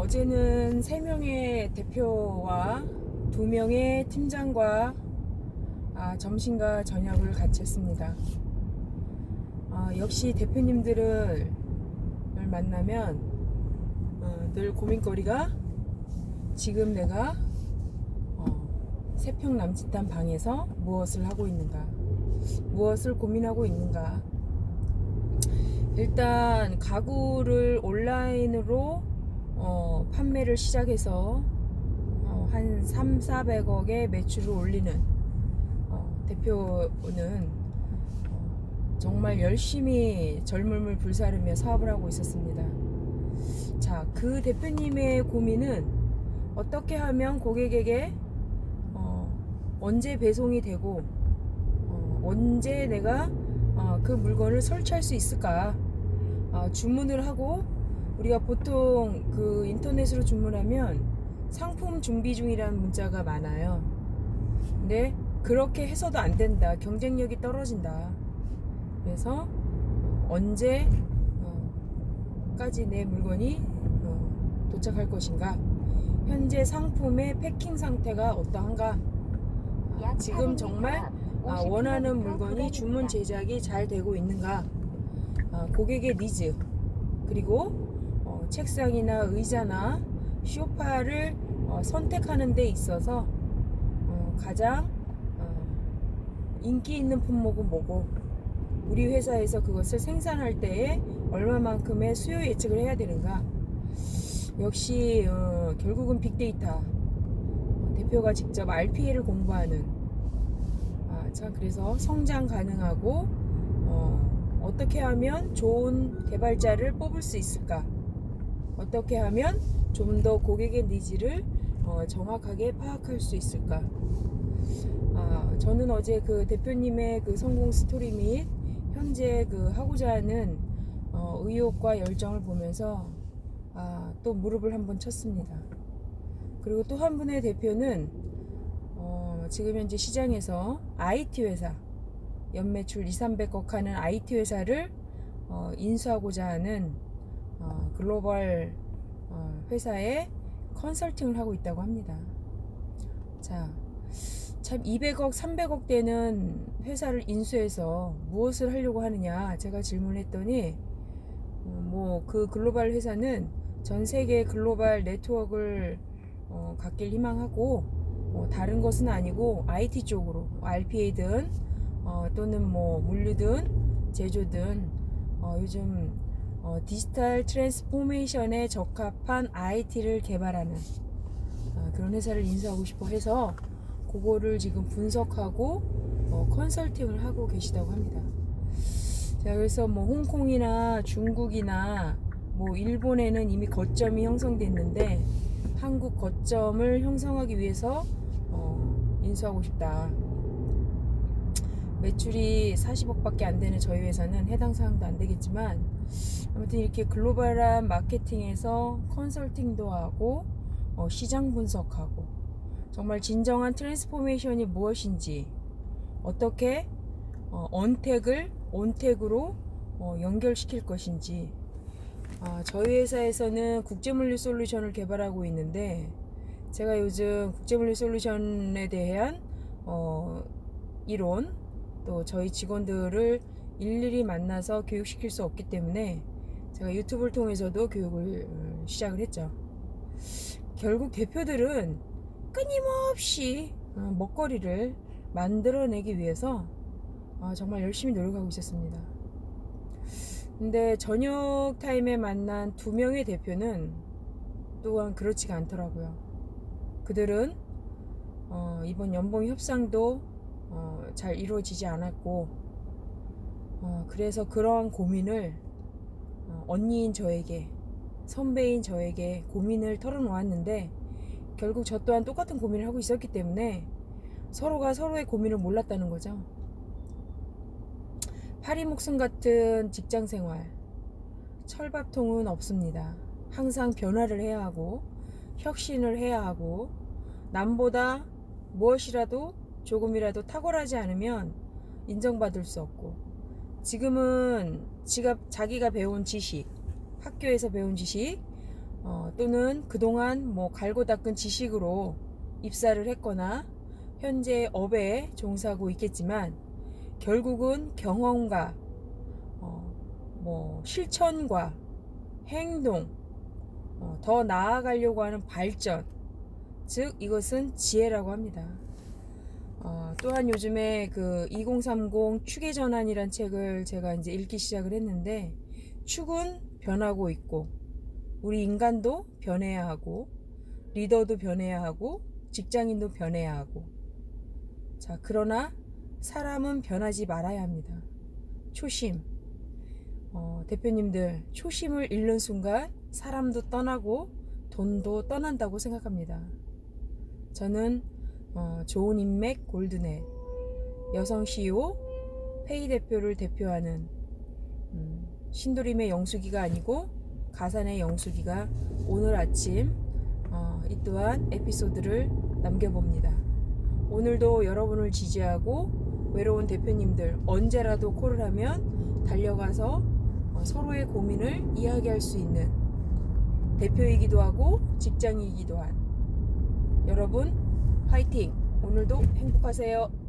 어제는 3명의 대표와 2명의 팀장과 아, 점심과 저녁을 같이 했습니다. 아, 역시 대표님들을 만나면 어, 늘 고민거리가 지금 내가 어, 세평 남짓한 방에서 무엇을 하고 있는가 무엇을 고민하고 있는가 일단 가구를 온라인으로 어, 판매를 시작해서 어, 한 3, 400억의 매출을 올리는 어, 대표는 어, 정말 열심히 젊음을 불사르며 사업을 하고 있었습니다. 자, 그 대표님의 고민은 어떻게 하면 고객에게 어, 언제 배송이 되고 어, 언제 내가 어, 그 물건을 설치할 수 있을까? 어, 주문을 하고 우리가 보통 그 인터넷으로 주문하면 상품 준비 중이라는 문자가 많아요. 근데 그렇게 해서도 안 된다. 경쟁력이 떨어진다. 그래서 언제 어, 까지 내 물건이 어, 도착할 것인가? 현재 상품의 패킹 상태가 어떠한가? 아, 지금 정말 아, 원하는 물건이 주문 제작이 잘 되고 있는가? 아, 고객의 니즈 그리고 어, 책상이나 의자나 쇼파를 어, 선택하는 데 있어서 어, 가장 어, 인기 있는 품목은 뭐고 우리 회사에서 그것을 생산할 때에 얼마만큼의 수요 예측을 해야 되는가? 역시 어, 결국은 빅데이터 어, 대표가 직접 RPA를 공부하는 아, 참 그래서 성장 가능하고 어, 어떻게 하면 좋은 개발자를 뽑을 수 있을까? 어떻게 하면 좀 더 고객의 니즈를 어, 정확하게 파악할 수 있을까? 아, 저는 어제 그 대표님의 그 성공 스토리 및 현재 그 하고자 하는 어, 의욕과 열정을 보면서 아, 또 무릎을 한번 쳤습니다. 그리고 또 한 분의 대표는 어, 지금 현재 시장에서 IT 회사 연매출 2, 300억 하는 IT 회사를 어, 인수하고자 하는 어, 글로벌 어, 회사에 컨설팅을 하고 있다고 합니다. 자, 참 200억, 300억 되는 회사를 인수해서 무엇을 하려고 하느냐 제가 질문했더니 어, 뭐그 글로벌 회사는 전 세계 글로벌 네트워크를 어, 갖길 희망하고 어, 다른 것은 아니고 IT 쪽으로 RPA든 어, 또는 뭐 물류든 제조든 어, 요즘 어, 디지털 트랜스포메이션에 적합한 IT를 개발하는 어, 그런 회사를 인수하고 싶어 해서 그거를 지금 분석하고 어, 컨설팅을 하고 계시다고 합니다. 자, 그래서 뭐 홍콩이나 중국이나 뭐 일본에는 이미 거점이 형성됐는데 한국 거점을 형성하기 위해서 어, 인수하고 싶다. 매출이 40억밖에 안 되는 저희 회사는 해당 사항도 안 되겠지만 아무튼 이렇게 글로벌한 마케팅에서 컨설팅도 하고 어, 시장 분석하고 정말 진정한 트랜스포메이션이 무엇인지 어떻게 어, 언택을 온택으로 어, 연결시킬 것인지 아, 저희 회사에서는 국제물류 솔루션을 개발하고 있는데 제가 요즘 국제물류 솔루션에 대한 어, 이론 또 저희 직원들을 일일이 만나서 교육시킬 수 없기 때문에 제가 유튜브를 통해서도 교육을 어, 시작을 했죠. 결국 대표들은 끊임없이 어, 먹거리를 만들어내기 위해서 어, 정말 열심히 노력하고 있었습니다. 근데 저녁 타임에 만난 두 명의 대표는 또한 그렇지가 않더라고요. 그들은 어, 이번 연봉 협상도 어, 잘 이루어지지 않았고 어, 그래서 그러한 고민을 어, 언니인 저에게 선배인 저에게 고민을 털어놓았는데 결국 저 또한 똑같은 고민을 하고 있었기 때문에 서로가 서로의 고민을 몰랐다는 거죠. 파리 목숨 같은 직장 생활, 철밥통은 없습니다. 항상 변화를 해야 하고, 혁신을 해야 하고, 남보다 무엇이라도 조금이라도 탁월하지 않으면 인정받을 수 없고, 지금은 지가, 자기가 배운 지식, 학교에서 배운 지식, 어, 또는 그동안 뭐 갈고 닦은 지식으로 입사를 했거나 현재 업에 종사하고 있겠지만 결국은 경험과 어, 뭐 실천과 행동 어, 더 나아가려고 하는 발전 즉 이것은 지혜라고 합니다. 어, 또한 요즘에 그 2030 축의 전환이란 책을 제가 이제 읽기 시작을 했는데 축은 변하고 있고 우리 인간도 변해야 하고 리더도 변해야 하고 직장인도 변해야 하고 자 그러나 사람은 변하지 말아야 합니다. 초심 어, 대표님들 초심을 잃는 순간 사람도 떠나고 돈도 떠난다고 생각합니다. 저는 어, 좋은 인맥 골드넷 여성 CEO 페이 대표를 대표하는 음, 신도림의 영숙이가 아니고 가산의 영숙이가 오늘 아침 어, 이 또한 에피소드를 남겨봅니다. 오늘도 여러분을 지지하고 외로운 대표님들 언제라도 콜을 하면 달려가서 어, 서로의 고민을 이야기할 수 있는 대표이기도 하고 직장이기도 한 여러분 화이팅! 오늘도 행복하세요.